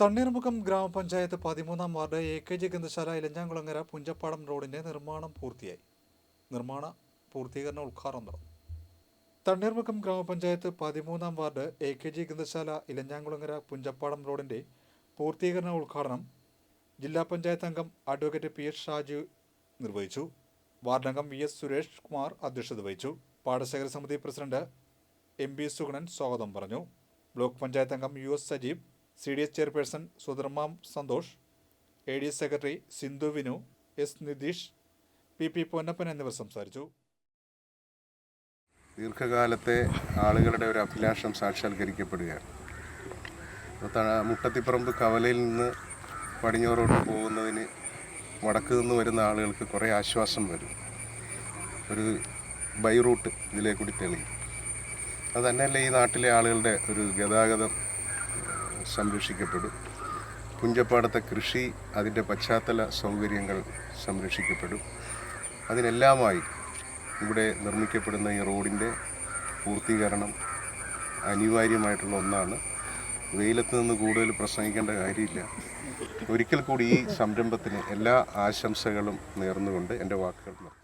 തണ്ണീർമുഖം ഗ്രാമപഞ്ചായത്ത് പതിമൂന്നാം ward A K G Gandhasala Ilanjamkulangara Punchappadam റോഡിന്റെ നിർമ്മാണം പൂർത്തിയായി. നിർമ്മാണ പൂർത്തീകരണ ഉദ്ഘാടനം നടന്നു. തണ്ണീർമുഖം ഗ്രാമപഞ്ചായത്ത് പതിമൂന്നാം ward A K G Gandhasala Ilanjamkulangara Punchappadam റോഡിന്റെ പൂർത്തീകരണ ഉദ്ഘാടനം ജില്ലാ പഞ്ചായത്ത് അംഗം അഡ്വക്കേറ്റ് പി എസ് ഷാജു നിർവഹിച്ചു. വാർഡംഗം വി എസ് സുരേഷ് കുമാർ അധ്യക്ഷത വഹിച്ചു. പാടശേഖര സമിതി പ്രസിഡന്റ് എം ബി സുഗണൻ സ്വാഗതം പറഞ്ഞു. ബ്ലോക്ക് പഞ്ചായത്ത് അംഗം U S Sajeev C D S chairperson Sudharmam Santhosh A D S secretary Sindhu Vinu S Nithish P P Ponnappan എന്നിവർ സംസാരിച്ചു. ദീർഘകാലത്തെ ആളുകളുടെ ഒരു അഭിലാഷം സാക്ഷാത്കരിക്കപ്പെടുകയാണ്. മുട്ടത്തിപ്പറമ്പ് കവലയിൽ നിന്ന് പടിഞ്ഞോറോട്ട് പോകുന്നതിന് വടക്ക് നിന്ന് വരുന്ന ആളുകൾക്ക് കുറേ ആശ്വാസം വരും. ഒരു ബൈ റൂട്ട് ഇതിലേ കൂടി തെളിയും അതന്നെയല്ല ഈ നാട്ടിലെ ആളുകളുടെ ഒരു ഗതാഗതം സംരക്ഷിക്കപ്പെടും. പുഞ്ചപ്പാടത്തെ കൃഷി അതിന്റെ പശ്ചാത്തല സൗകര്യങ്ങൾ സംരക്ഷിക്കപ്പെടും. അതിനെല്ലാമായി ഇവിടെ നിർമ്മിക്കപ്പെടുന്ന ഈ റോഡിന്റെ പൂർത്തീകരണം അനിവാര്യമായിട്ടുള്ള ഒന്നാണ്. വെയിലത്ത് നിന്ന് കൂടുതൽ പ്രസംഗിക്കേണ്ട കാര്യമില്ല. ഒരിക്കൽ കൂടി ഈ സംരംഭത്തിന് എല്ലാ ആശംസകളും നേർന്നുകൊണ്ട് എന്റെ വാക്കുകൾ നിർത്തുന്നു.